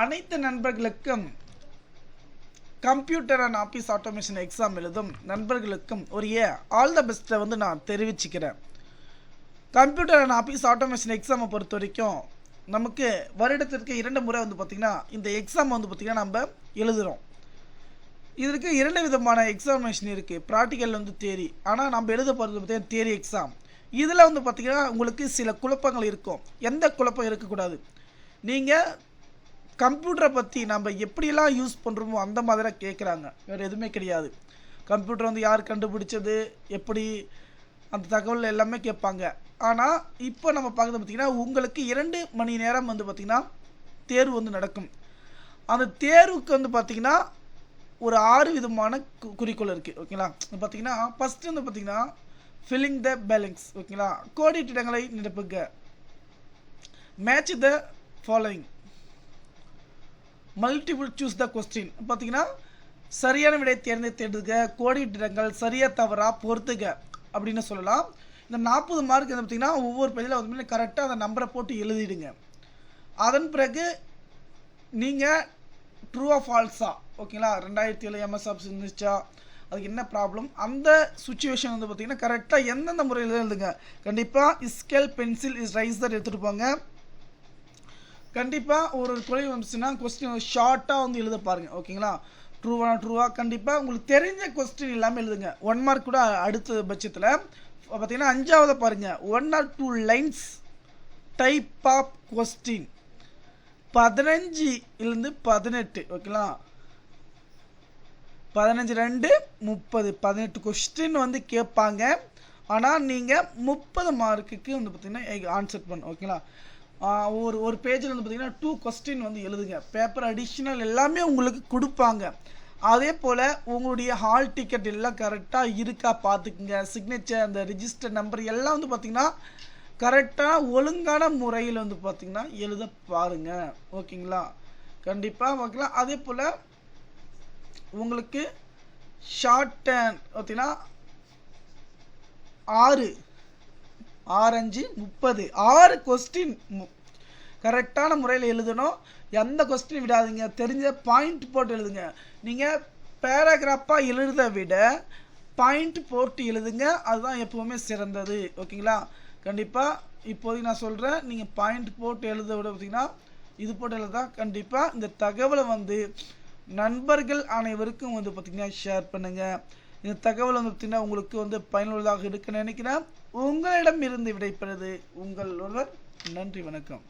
அனைத்து நண்பர்களுக்கும் computer and office automation exam எழுதும் நண்பர்களுக்கும் உரிய ஆல் த பெஸ்ட்டை வந்து நான் தெரிவிச்சுக்கிறேன். கம்ப்யூட்டர் அண்ட் ஆஃபீஸ் ஆட்டோமேஷன் எக்ஸாமை பொறுத்த வரைக்கும் நமக்கு வருடத்திற்கு இரண்டு முறை வந்து பார்த்திங்கன்னா இந்த எக்ஸாம் வந்து பார்த்திங்கன்னா நம்ம எழுதுகிறோம் இதற்கு இரண்டு விதமான எக்ஸாமினேஷன் இருக்குது ப்ராக்டிக்கல் வந்து தேரி ஆனால் நம்ம எழுத போகிறது பார்த்தீங்கன்னா தேரி எக்ஸாம் இதில் வந்து பார்த்திங்கன்னா உங்களுக்கு சில குழப்பங்கள் இருக்கும். எந்த குழப்பம் இருக்கக்கூடாது. நீங்கள் கம்ப்யூட்டரை பற்றி நம்ம எப்படியெல்லாம் யூஸ் பண்ணுறோமோ அந்த மாதிரி கேட்குறாங்க வேறு எதுவுமே கிடையாது. கம்ப்யூட்டர் வந்து யார் கண்டுபிடிச்சது? எப்படி? அந்த தகவல் எல்லாமே கேட்பாங்க. ஆனால் இப்போ நம்ம பார்க்குறது பார்த்திங்கன்னா உங்களுக்கு இரண்டு மணி நேரம் வந்து பார்த்திங்கன்னா தேர்வு வந்து நடக்கும். அந்த தேர்வுக்கு வந்து பார்த்திங்கன்னா ஒரு ஆறு விதமான கு- குறிக்கோள் இருக்குது ஓகேங்களா? பார்த்தீங்கன்னா ஃபஸ்ட்டு வந்து பார்த்திங்கன்னா ஃபில்லிங் த பேலன்ஸ் ஓகேங்களா? கோடிட்டிடங்களை நிரப்புங்க match the following multiple choose the question பார்த்தீங்கன்னா சரியான விடை தேர்ந்தெடுத்துக கோடிட்டிடங்கள் சரியாக தவறாக பொறுத்துக அப்படின்னு சொல்லலாம். இந்த நாற்பது மார்க் வந்து பார்த்தீங்கன்னா ஒவ்வொரு பேஜில் வந்து கரெக்டாக அந்த நம்பரை போட்டு எழுதிடுங்க. அதன் பிறகு நீங்கள் ட்ரூவா ஃபால்ஸா ஓகேங்களா? ரெண்டாயிரத்தி ஏழு எம்எஸ் ஆப்ஸ் இருந்துச்சா? அதுக்கு என்ன ப்ராப்ளம் அந்த சுச்சுவேஷன் வந்து பார்த்தீங்கன்னா கரெக்டாக எந்தெந்த முறையில் எழுதுங்க. கண்டிப்பாக ஸ்கேல் பென்சில் இஸ் ரைஸர் எடுத்துகிட்டு போங்க. கண்டிப்பாக ஒரு தொழில் வந்துச்சுன்னா கொஸ்டின் ஷார்ட்டாக வந்து எழுத பாருங்க ஓகேங்களா ட்ரூவா ட்ரூவா கண்டிப்பாக உங்களுக்கு தெரிஞ்ச கொஸ்டின் எல்லாமே எழுதுங்க. ஒன் மார்க் கூட அடுத்த பட்சத்தில். பார்த்தீங்கன்னா அஞ்சாவது பாருங்க. One or two lines type of question பதினஞ்சுலேருந்து பதினெட்டு ஓகேங்களா பதினஞ்சு ரெண்டு முப்பது. பதினெட்டு கொஸ்டின் வந்து கேட்பாங்க. ஆனால் நீங்கள் முப்பது மார்க்குக்கு வந்து பார்த்தீங்கன்னா ஆன்சர் பண்ண ஓகேங்களா ஒரு ஒரு பேஜில் வந்து பார்த்தீங்கன்னா டூ கொஸ்டின் வந்து எழுதுங்க. பேப்பர் அடிஷ்னல் எல்லாமே உங்களுக்கு கொடுப்பாங்க. அதே போல் உங்களுடைய ஹால் டிக்கெட் எல்லாம் கரெக்டாக இருக்கா பார்த்துக்குங்க சிக்னேச்சர் அந்த ரிஜிஸ்டர் நம்பர் எல்லாம் வந்து பார்த்திங்கன்னா கரெக்டாக ஒழுங்கான முறையில் வந்து பார்த்தீங்கன்னா எழுத பாருங்க. ஓகேங்களா? கண்டிப்பாக ஓகேங்களா? அதே போல் உங்களுக்கு ஷார்ட் ஹேண்ட் பார்த்தீங்கன்னா ஆறு ஆரஞ்சு முப்பது. ஆறு கொஸ்டின் கரெக்டான முறையில் எழுதணும். எந்த கொஸ்டின் விடாதீங்க. தெரிஞ்ச பாயிண்ட் போட்டு எழுதுங்க. நீங்கள் பேராகிராஃபாக எழுதுறதை விட பாயிண்ட் போட்டு எழுதுங்க. அதுதான் எப்போவுமே சிறந்தது. ஓகேங்களா? கண்டிப்பாக இப்போதைக்கு நான் சொல்கிறேன் நீங்கள் பாயிண்ட் போட்டு எழுத விட பார்த்தீங்கன்னா இது போட்டு தான் கண்டிப்பாக இந்த தகவலை வந்து நண்பர்கள் அனைவருக்கும் வந்து பார்த்திங்கன்னா ஷேர் பண்ணுங்கள் இந்த தகவல் வந்து பார்த்திங்கன்னா உங்களுக்கு வந்து பயனுள்ளதாக இருக்குன்னு நினைக்கிறேன். உங்களிடம் இருந்து விடைபெறுது உங்கள் ஒருவர். நன்றி வணக்கம்.